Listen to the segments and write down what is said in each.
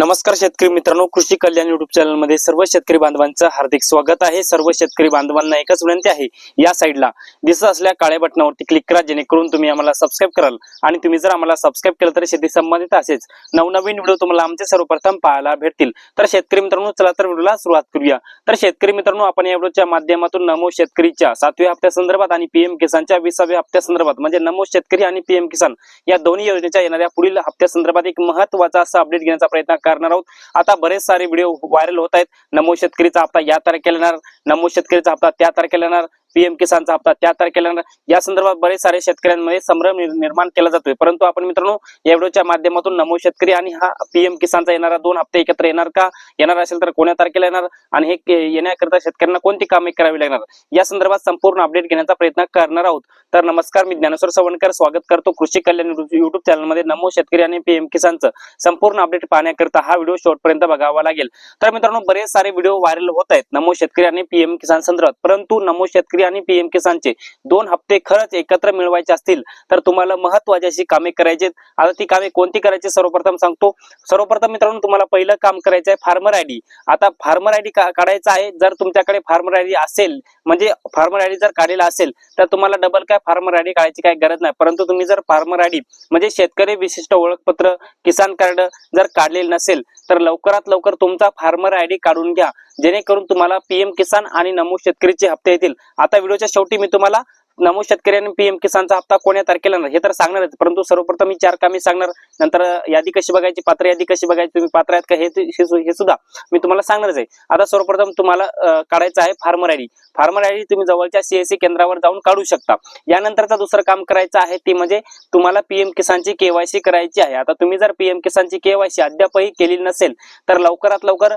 नमस्कार शेतकरी मित्रांनो कृषी कल्याण युट्यूब चॅनलमध्ये सर्व शेतकरी बांधवांचं हार्दिक स्वागत आहे. सर्व शेतकरी बांधवांना एकच विनंती आहे या साईडला दिसत असल्या काळ्या बटनावरती क्लिक करा जेणेकरून तुम्ही आम्हाला सबस्क्राईब कराल. आणि तुम्ही जर आम्हाला सबस्क्राईब केलं तर शेती संबंधित असेच नवनवीन व्हिडिओ तुम्हाला आमचे सर्वप्रथम पाहायला भेटतील. तर शेतकरी मित्रांनो चला तर व्हिडिओला सुरुवात करूया. तर शेतकरी मित्रांनो आपण या व्हिडिओच्या माध्यमातून नमो शेतकरीच्या सातव्या हप्त्या संदर्भात आणि पीएम किसानच्या विसाव्या हप्त्या संदर्भात म्हणजे नमो शेतकरी आणि पीएम किसान या दोन्ही योजनेच्या येणाऱ्या पुढील हप्त्या संदर्भात एक महत्त्वाचा असा अपडेट घेण्याचा प्रयत्न करणार आहोत. आता बरेच सारे व्हिडिओ व्हायरल होत आहेत. नमो शेतकरीचा हप्ता या तारखेला येणार. नमो शेतकरीचा हप्ता त्या तारखेला येणार. पीएम किसानचा हप्ता त्या तारखेला या संदर्भात बरेच सारे शेतकऱ्यांमध्ये संभ्रम निर्माण केला जातोय. परंतु आपण मित्रांनो या व्हिडिओच्या माध्यमातून नमो शेतकरी आणि हा पीएम किसानचा येणारा दोन हप्ते एकत्र येणार का? येणार असेल तर कोण्या तारखेला येणार? आणि हे के- येण्याकरिता शेतकऱ्यांना कोणती कामे करावी लागणार? या संदर्भात संपूर्ण अपडेट घेण्याचा प्रयत्न करणार आहोत. तर नमस्कार मी ज्ञानेश्वर सवणकर स्वागत करतो कृषी कल्याण युट्यूब चॅनलमध्ये नमो शेतकरी आणि पीएम किसानचं संपूर्ण अपडेट पाहण्याकरिता हा व्हिडिओ शेवटपर्यंत बघावा लागेल. तर मित्रांनो बरेच सारे व्हिडिओ व्हायरल होत आहेत. नमो शेतकरी आणि पीएम किसान संदर्भात. परंतु नमो शेतकरी आणि पीएम किसानचे दोन हप्ते खरंच एकत्र मिळवायचे असतील तर तुम्हाला महत्वाची अशी कामे करायची आता ती कामे कोणती करायची सर्वप्रथम सांगतो. सर्वप्रथम मित्रांनो तुम्हाला पहिलं काम करायचं आहे फार्मर आयडी आता फार्मर आयडी काढायचा आहे. जर तुमच्याकडे फार्मर आयडी असेल म्हणजे फार्मर आयडी जर काढलेला असेल तर तुम्हाला डबल काय फार्मर आयडी काढायची काही गरज नाही. परंतु तुम्ही जर फार्मर आयडी म्हणजे शेतकरी विशिष्ट ओळखपत्र किसान कार्ड जर काढलेलं नसेल तर लवकरात लवकर तुमचा फार्मर आयडी काढून घ्या. जेणेकरून तुम्हाला पीएम किसान आणि नमो शेतकरीचे हप्ते येतील. आता व्हिडिओच्या शेवटी मी तुम्हाला नमो शेतकरी आणि पीएम किसानचा हप्ता कोण्या तारखेला हे तर सांगणारच परंतु सर्वप्रथम मी चार कामे सांगणार. नंतर यादी कशी बघायची पात्र यादी कशी बघायची तुम्ही पात्र आहेत का हे हे सुद्धा मी तुम्हाला सांगणारच आहे. आता सर्वप्रथम तुम्हाला काढायचं आहे फार्मर आयडी फार्मर आयडी तुम्ही जवळच्या सीएससी केंद्रावर जाऊन काढू शकता. यानंतरचा दुसरं काम करायचं आहे ते म्हणजे तुम्हाला पीएम किसानची केवायसी करायची आहे. आता तुम्ही जर पीएम किसानची केवायसी अद्यापही केली नसेल तर लवकरात लवकर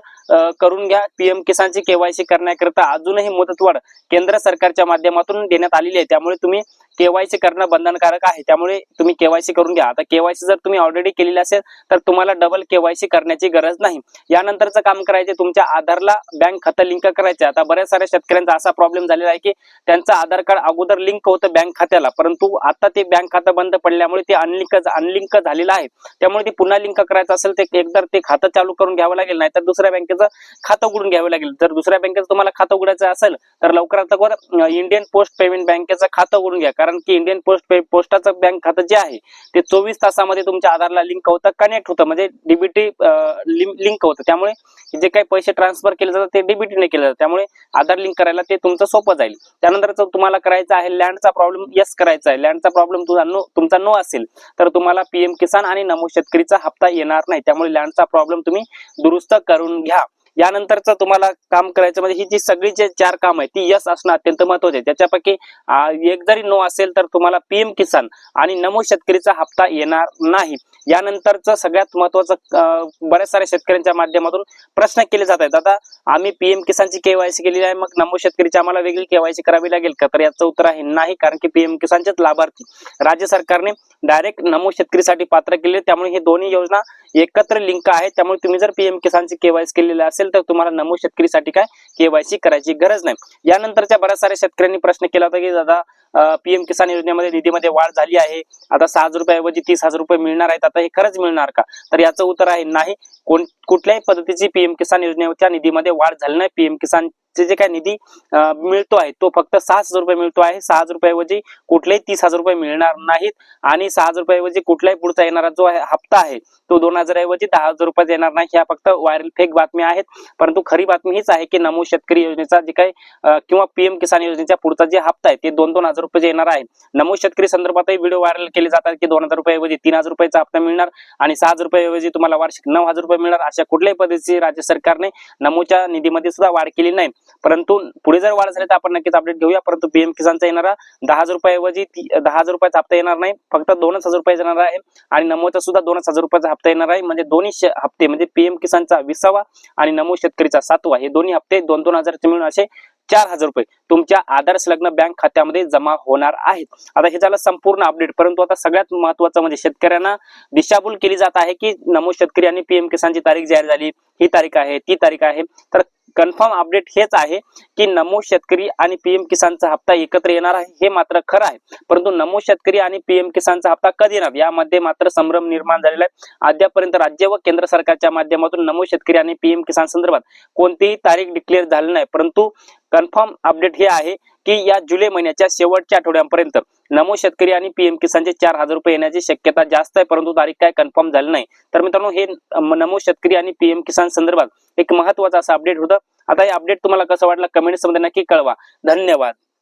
करून घ्या. पीएम किसानची केवायसी करण्याकरिता अजूनही मुदतवाढ केंद्र सरकारच्या माध्यमातून देण्यात आलेली आहे. त्यामुळे तुम्ही केवायसी करणं बंधनकारक आहे. त्यामुळे तुम्ही केवायसी करून घ्या. आता केवायसी जर तुम्ही ऑलरेडी केलेली असेल तर तुम्हाला डबल केवायसी करण्याची गरज नाही. यानंतरचं काम करायचे तुमच्या आधारला बँक खातं लिंक करायचं आता बऱ्याच साऱ्या शेतकऱ्यांचा असा प्रॉब्लेम झालेला आहे की त्यांचं आधार कार्ड अगोदर लिंक होतं बँक खात्याला. परंतु आता ते बँक खातं बंद पडल्यामुळे ते अनलिंक अनलिंक झालेलं आहे. त्यामुळे ते पुन्हा लिंक करायचं असेल ते एकदा ते खातं चालू करून घ्यावं लागेल. नाही तर दुसऱ्या बँकेचं खातं उघडून घ्यावं लागेल. जर दुसऱ्या बँकेचं तुम्हाला खातं उघडायचं असेल तर लवकरात लवकर इंडियन पोस्ट पेमेंट बँकेचं खातं उघडून घ्या. कारण की इंडियन पोस्ट पोस्टाचं बँक खातं जे आहे ते चोवीस तासामध्ये तुमच्या आधारला लिंक होतं कनेक्ट होतं. म्हणजे डीबीटी लिंक होतं. त्यामुळे जे काही पैसे ट्रान्सफर केले जातात ते डीबीटीने केले जातात. त्यामुळे आधार लिंक करायला ते तुमचं सोपं जाईल. त्यानंतर तुम्हाला करायचं आहे लँडचा प्रॉब्लेम यस करायचा आहे. लँडचा प्रॉब्लेम तुझा नो तुमचा नो असेल तर तुम्हाला पीएम किसान आणि नमो शेतकरीचा हप्ता येणार नाही. त्यामुळे लँडचा प्रॉब्लेम तुम्ही दुरुस्त करून घ्या. यानंतरचं तुम्हाला काम करायचं म्हणजे ही जी सगळी जे चार काम आहे ती यस असणं अत्यंत महत्त्वाचे आहे. त्याच्यापैकी एक जरी नो असेल तर तुम्हाला पीएम किसान आणि नमो शेतकरीचा हप्ता येणार नाही. यानंतरचं सगळ्यात महत्वाचं बऱ्याच साऱ्या शेतकऱ्यांच्या माध्यमातून प्रश्न केले जात आहेत. आता आम्ही पीएम किसानची केवायसी केलेली आहे मग नमो शेतकरीची आम्हाला वेगळी केवायसी करावी लागेल का? तर याचं उत्तर आहे नाही कारण की पीएम किसानचेच लाभार्थी. राज्य सरकारने डायरेक्ट नमो शेतकरीसाठी पात्र केले त्यामुळे हे दोन्ही योजना एकत्र लिंक आहे त्यामुळे तुम्ही जर पीएम किसानची केवायसी केलेली असेल तर तुम्हाला नमो शेतकरीसाठी काय केवायसी करायची गरज नाही. यानंतरच्या बऱ्याच साऱ्या शेतकऱ्यांनी प्रश्न केला होता की दादा पीएम किसान योजनेमध्ये निधीमध्ये वाढ झाली आहे. आता सहा हजार रुपयाऐवजी तीस हजार रुपये मिळणार आहेत. आता हे खरंच मिळणार का? तर याचं उत्तर आहे नाही. कोण कुठल्याही पद्धतीची पीएम किसान योजनेच्या निधीमध्ये वाढ झाली नाही. पीएम किसान जे काय निधी मिळतो आहे तो फक्त सहा हजार रुपये मिळतो आहे. सहा हजार रुपयाऐवजी कुठलेही तीस हजार रुपये मिळणार नाहीत. आणि सहा हजार रुपयाऐवजी कुठलाही पुढचा येणारा जो आहे हप्ता आहे तो दोन हजार ऐवजी दहा हजार रुपये येणार नाही. ह्या फक्त व्हायरल फेक बातम्या आहेत. परंतु खरी बातमी हीच आहे की नमो शेतकरी योजनेचा जे काही किंवा पीएम किसान योजनेचा पुढचा जे हप्ता आहे ते दोन दोन हजार रुपये येणार आहे. नमो शेतकरी संदर्भातही व्हिडिओ व्हायरल केले जातात की दोन हजार रुपयाऐवजी तीन हजार रुपयाचा हप्ता मिळणार आणि सहा हजार रुपयाऐवजी तुम्हाला वार्षिक नऊ हजार रुपये मिळणार अशा कुठल्याही पद्धतीची राज्य सरकारने नमोच्या निधीमध्ये सुद्धा वाढ केली नाही. परंतु पुढे जर वाढ झाली तर आपण नक्कीच अपडेट घेऊया. परंतु पीएम किसानचा येणारा दहा हजार रुपयाऐवजी दहा हजार रुपयाचा हप्ता येणार नाही. फक्त दोनच हजार रुपये येणार आहे. आणि नमोचा सुद्धा दोनच हजार रुपयाचा हप्ता येणार आहे. म्हणजे दोन्ही हप्ते म्हणजे पीएम किसानचा विसावा आणि नमो शेतकरीचा सातवा. हे दोन्ही हप्ते दोन दोन हजारचे मिळून असे चार हजार रुपये तुमच्या आधार संलग्न बँक खात्यामध्ये जमा होणार आहेत. आता हे झालं संपूर्ण अपडेट परंतु आता सगळ्यात महत्वाचं म्हणजे शेतकऱ्यांना दिशाभूल केली जात आहे की नमो शेतकरी आणि पीएम किसानची तारीख जाहीर झाली. ही तारीख आहे ती तारीख आहे. तर कन्फर्म अपडेट हेच आहे की नमो शेतकरी आणि पीएम किसानचा हप्ता एकत्र येणार आहे हे मात्र खरं आहे. परंतु नमो शेतकरी आणि पीएम किसानचा हप्ता कधी येणार? यामध्ये मात्र संभ्रम निर्माण झालेला आहे. अद्यापर्यंत राज्य व केंद्र सरकारच्या माध्यमातून नमो शेतकरी आणि पीएम किसान संदर्भात कोणतीही तारीख डिक्लेअर झाली नाही. परंतु कन्फर्म अपडेट हे आहे की या जुलै महिन्याच्या शेवटच्या आठवड्यापर्यंत नमो शेतकरी आणि पीएम किसानचे चार हजार रुपये येण्याची शक्यता जास्त आहे परंतु तारीख काय कन्फर्म झाली नाही. तर मित्रांनो हे नमो शेतकरी आणि पीएम किसान संदर्भात एक महत्त्वाचा असं अपडेट होतं. आता हे अपडेट तुम्हाला कसं वाटलं? कमेंट्समध्ये नक्की कळवा. धन्यवाद.